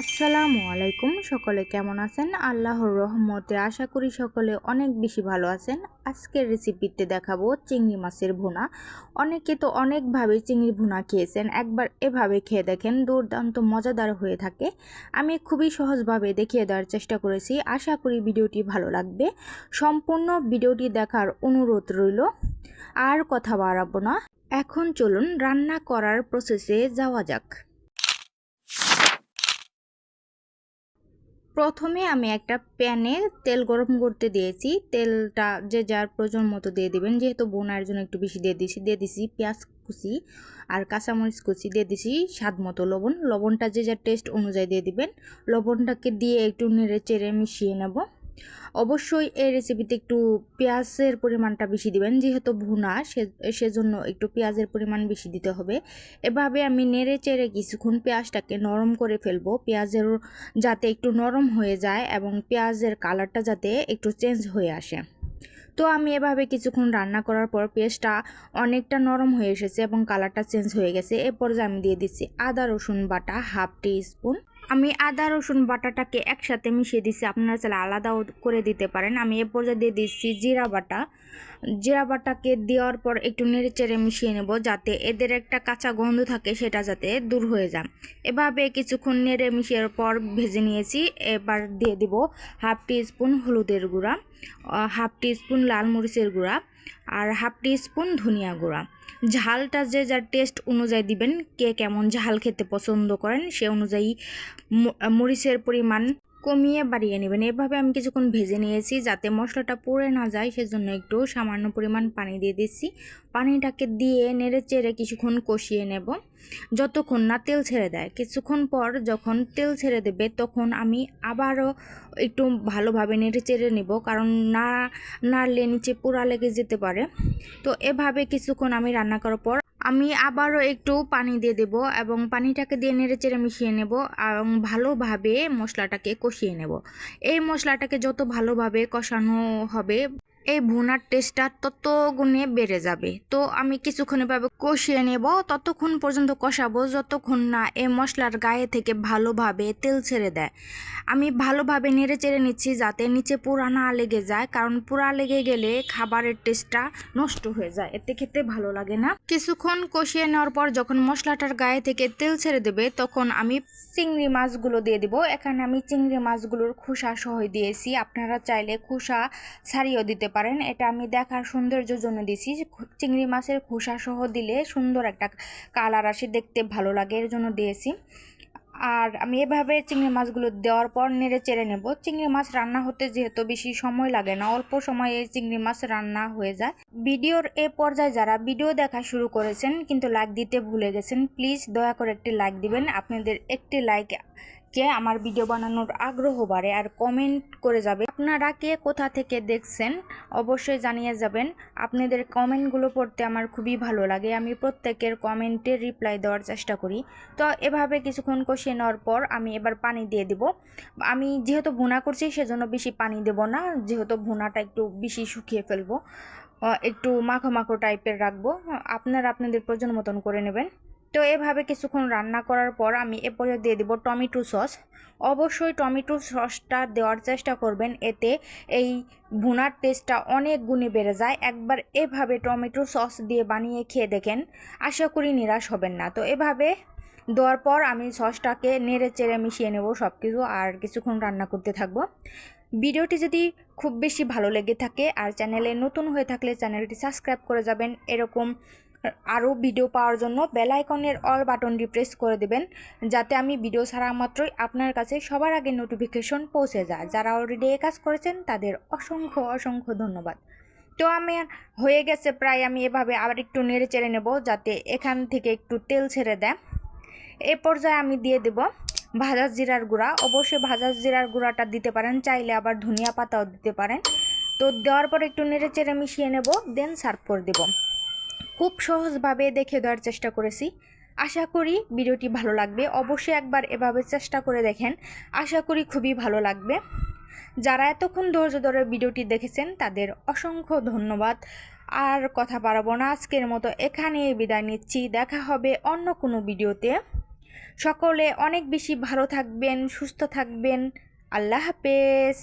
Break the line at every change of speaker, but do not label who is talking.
আসসালামু আলাইকুম। সকলে কেমন আছেন? আল্লাহর রহমতে আশা করি সকলে অনেক বেশি ভালো আছেন। আজকের রেসিপিতে দেখাবো চিংড়ি মাছের ভুনা। অনেকে তো অনেকভাবে চিংড়ি ভুনা খেয়েছেন। একবার এভাবে খেয়ে দেখেন, দুর্দান্ত, মজাদার হয়ে থাকে। আমি খুবই সহজভাবে দেখিয়ে দেওয়ার চেষ্টা করেছি। আশা করি ভিডিওটি ভালো লাগবে। সম্পূর্ণ ভিডিওটি দেখার অনুরোধ রইল। আর কথা বাড়াবো না। এখন চলুন রান্না করার প্রসেসে যাওয়া যাক। প্রথমে আমি একটা প্যানে তেল গরম করতে দিয়েছি। তেলটা যে যার প্রয়োজন মতো দিয়ে দিবেন। যেহেতু বোনার জন্য একটু বেশি দিয়ে দিয়েছি দিয়ে দিছি পেঁয়াজ কুচি আর কাঁচামরিচ কুচি, দিয়ে দিছি স্বাদ মতো লবণ। লবণটা যে যার টেস্ট অনুযায়ী দিয়ে দিবেন। লবণটাকে দিয়ে একটু নেড়ে চেড়ে মিশিয়ে নেব। অবশ্যই এই রেসিপিতে একটু পেঁয়াজের পরিমাণটা বেশি দিবেন, যেহেতু ভুনা, সে, সেজন্য একটু পেঁয়াজের পরিমাণ বেশি দিতে হবে। এভাবে আমি নেড়ে চেড়ে কিছুক্ষণ পেঁয়াজটাকে নরম করে ফেলব, পেঁয়াজের যাতে একটু নরম হয়ে যায় এবং পেঁয়াজের কালারটা যাতে একটু চেঞ্জ হয়ে আসে। তো আমি এভাবে কিছুক্ষণ রান্না করার পর পেঁয়াজটা অনেকটা নরম হয়ে এসেছে এবং কালারটা চেঞ্জ হয়ে গেছে। এরপর পর্যায়ে আমি দিয়ে দিচ্ছি আদা, রসুন বাটা, হাফ টি স্পুন আমি আদা, রসুন, বাটাটাকে একসাথে মিশিয়ে দিচ্ছি আপনারা চাইলে আলাদাও করে দিতে পারেন। আমি এ পর্যায়ে দিয়ে দিচ্ছি জিরা বাটা। জিরা বাটাকে দেওয়ার পর একটু নেড়ে চেড়ে মিশিয়ে নেব যাতে এদের একটা কাঁচা গন্ধ থাকে সেটা যাতে দূর হয়ে যায়। এভাবে কিছুক্ষণ নেড়ে মিশিয়ে পর ভেজে নিয়েছি। এবার দিয়ে দিব হাফ টি স্পুন হলুদের গুঁড়া হাফ টি স্পুন লাল মরিচের গুঁড়া আর হাফ টি স্পুন ধনিয়া গুঁড়া। ঝালটা যে যার টেস্ট অনুযায়ী দিবেন, কে কেমন ঝাল খেতে পছন্দ করেন সে অনুযায়ী মরিচের পরিমাণ কমিয়ে বাড়িয়ে নেবেন। এভাবে আমি কিছুক্ষণ ভেজে নিয়েছি যাতে মশলাটা পড়ে না যায়, সেজন্য একটু সামান্য পরিমাণ পানি দিয়ে দিচ্ছি। পানিটাকে দিয়ে নেড়ে চেড়ে কিছুক্ষণ কষিয়ে নেব। যতক্ষণ না তেল ছেড়ে দেয়। কিছুক্ষণ পর যখন তেল ছেড়ে দেবে, তখন আমি আবারও একটু ভালোভাবে নেড়ে চেড়ে নেব, কারণ না নাড়লে নিচে পোড়া লেগে যেতে পারে। তো এভাবে কিছুক্ষণ আমি রান্না করার পর আমি আবারও একটু পানি দিয়ে দেব এবং পানিটাকে দিয়ে নেড়ে চেড়ে মিশিয়ে নেব এবং ভালোভাবে মশলাটাকে কষিয়ে নেব। এই মশলাটাকে যত ভালোভাবে কষানো হবে এই ভুনার টেস্টটা তত গুণে বেড়ে যাবে। তো আমি কিছুক্ষণ এভাবে কষিয়ে নেব, ততক্ষণ পর্যন্ত কষাবো যতক্ষণ না এই মশলার গায়ে থেকে ভালোভাবে তেল ছেড়ে দেয়। আমি ভালোভাবে নেড়ে চেড়ে নিচ্ছি যাতে নিচে পুরা না লেগে যায়, কারণ পুরা লেগে গেলে খাবারের টেস্টটা নষ্ট হয়ে যায়। এতে খেতে ভালো লাগে না। কিছুক্ষণ কষিয়ে নেওয়ার পর যখন মশলাটার গায়ে থেকে তেল ছেড়ে দেবে, তখন আমি চিংড়ি মাছগুলো দিয়ে দিব। এখানে আমি চিংড়ি মাছগুলোর খোসা সহ দিয়েছি। আপনারা চাইলে খোসা ছাড়িয়েও দিতে পারেন। এটা আমি দেখার সৌন্দর্যের জন্য দিয়েছি চিংড়ি মাছের খোসা সহ দিলে সুন্দর একটা কালার আসে, দেখতে ভালো লাগে, এর জন্য দিয়েছি। আর আমি এভাবে চিংড়ি মাছগুলো দেওয়ার পর নেড়ে চেড়ে নেব। চিংড়ি মাছ রান্না হতে যেহেতু বেশি সময় লাগে না, অল্প সময়ে চিংড়ি মাছ রান্না হয়ে যায়। ভিডিওর এ পর্যায়ে যারা ভিডিও দেখা শুরু করেছেন কিন্তু লাইক দিতে ভুলে গেছেন, প্লিজ দয়া করে একটি লাইক দিবেন। আপনাদের একটি লাইক কে আমার ভিডিও বানানোর আগ্রহ বাড়ে আর কমেন্ট করে যাবে। আপনারা কে কোথা থেকে দেখছেন অবশ্যই জানিয়ে যাবেন। আপনাদের কমেন্টগুলো পড়তে আমার খুবই ভালো লাগে। আমি প্রত্যেকের কমেন্টে রিপ্লাই দেওয়ার চেষ্টা করি। তো এভাবে কিছুক্ষণ কষিয়ে নেওয়ার পর আমি এবার পানি দিয়ে দিব। আমি যেহেতু ভুনা করছি সেজন্য বেশি পানি দেব না। যেহেতু ভুনাটা একটু বেশি শুকিয়ে ফেলব একটু মাখো মাখো টাইপের রাখব। আপনারা আপনাদের প্রয়োজন মতন করে নেবেন। তো এভাবে কিছুক্ষণ রান্না করার পর আমি এ পর্যায়ে দিয়ে দেবো টমেটো সস। অবশ্যই টমেটো সসটা দেওয়ার চেষ্টা করবেন, এতে এই ভুনার টেস্টটা অনেক গুণে বেড়ে যায়। একবার এভাবে টমেটো সস দিয়ে বানিয়ে খেয়ে দেখেন, আশা করি নিরাশ হবেন না। তো এভাবে দেওয়ার পর আমি সসটাকে নেড়ে চেড়ে মিশিয়ে নেব সব কিছু আর কিছুক্ষণ রান্না করতে থাকব। ভিডিওটি যদি খুব বেশি ভালো লেগে থাকে আর চ্যানেলে নতুন হয়ে থাকলে চ্যানেলটি সাবস্ক্রাইব করে যাবেন। এরকম আরও ভিডিও পাওয়ার জন্য বেল আইকনের অল বাটনটি প্রেস করে দেবেন, যাতে আমি ভিডিও ছাড়া মাত্রই আপনার কাছে সবার আগে নোটিফিকেশন পৌঁছে যায়। যারা অলরেডি এ কাজ করেছেন, তাদের অসংখ্য অসংখ্য ধন্যবাদ। তো আমি হয়ে গেছে প্রায়, আমি এভাবে আবার একটু নেড়ে চেড়ে নেব, যাতে এখান থেকে একটু তেল ছেড়ে দেয়। এ পর্যায়ে আমি দিয়ে দেব ভাজা জিরার গুঁড়া। অবশ্যই ভাজা জিরার গুঁড়াটা দিতে পারেন, চাইলে আবার ধনিয়া পাতাও দিতে পারেন। তো দেওয়ার পর একটু নেড়ে চেড়ে মিশিয়ে নেব দেন সার্ভ করে দেবো। খুব সহজভাবে দেখে দেওয়ার চেষ্টা করেছি। আশা করি ভিডিওটি ভালো লাগবে। অবশ্যই একবার এভাবে চেষ্টা করে দেখেন। আশা করি খুবই ভালো লাগবে। যারা এতক্ষণ ধৈর্য ধরে ভিডিওটি দেখেছেন, তাদের অসংখ্য ধন্যবাদ। আর কথা পারব না, আজকের মতো এখানে বিদায় নিচ্ছি। দেখা হবে অন্য কোনো ভিডিওতে। সকলে অনেক বেশি ভালো থাকবেন, সুস্থ থাকবেন। আল্লাহ হাফেজ।